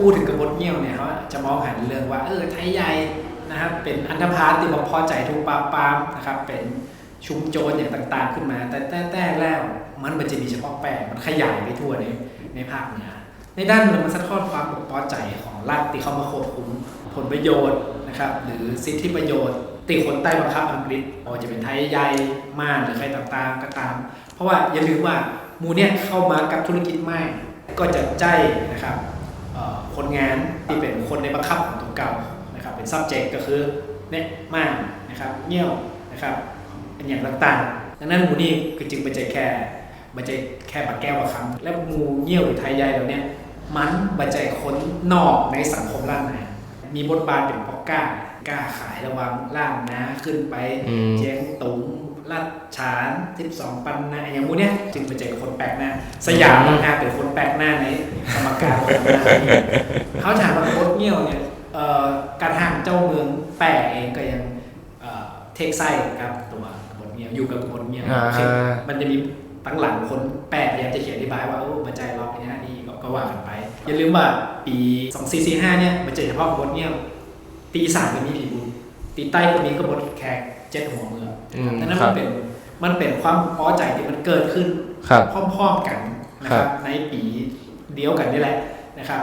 พูดถึงกบฏเงี้ยวเนี่ยเขาจะมองหันเรื่องว่าเออไทยใหญ่นะครับเป็นอันธพาลที่บอกพอใจทุกปาปามนะครับเป็นชุมโจรอย่างต่างๆขึ้นมา แต่แต่แต่แล้วมันมันจะมีเฉพาะแปลงมันขยายไปทั่วในในภาคเหนือในด้านหนึ่งมันสะท้อนความบกพอใจของรัฐที่เข้ามาควบคุมผลประโยชน์นะครับหรือสิทธิประโยชน์ตีคนใต้บังคับอังกฤษไม่ว่าจะเป็นไทยใหญ่ม่านหรือใครต่างๆก็ตาม เพราะว่าอย่าลืมว่ามูเนี่ยเข้ามากับธุรกิจไม้ก็จะใจนะครับ คนงานที่เป็นคนในบังคับของตัวเก่านะครับเป็น subject ก็คือเนี่ยมานนะครับเงี้ยวนะครับเป็นอย่างต่างๆดังนั้นหมูนี่คือจึงเป็นใจแค่ไม่ใจแค่บักแก้วบักคำและมูเงี้ยวหรือไทยใหญ่เราเนี่ยมันบัใจคนนอกในสังคมล้านนา มีบทบาทเป็นปอกก้ากล้าขายระวังล่างนะขึ้นไปอืมเจียงตุงลาดฉาน12ปันนาอย่างมูเนี่ยจึงไปเจอคนแปลกหน้า สยามต่างหากเป็นคนแปลกหน้าในสมการของเราเขาถามว่าโคตเงี้ยวเนี่ยเอ่อการทางเจ้าเมืองแปะเองก็ยังเอ่อเทคไส้กับตัวกบฏเงี้ยวอยู่กับกบฏเงี้ยวอ่าโอเคมันจะมีตั้งหลังคนแปะพยายามจะเขียนอธิบายว่าโอ้บัจจัยล็อกเนี่ยนี่ก็ก็ว่ากันไป อย่าลืมว่าปี 2445 เนี่ย มันจะเฉพาะกบฏเงี้ยวตีสามก็มีผีบุญตีใต้ก็มีกบฏแขกเจ็ดหัวเมืองอืมดังนั้นครัมับนเป็นมันเป็นความพอใจที่มันเกิดขึ้นครับพร้อมๆกันนะคครัรับบในปีเดียวกันนี่แหละนะครับ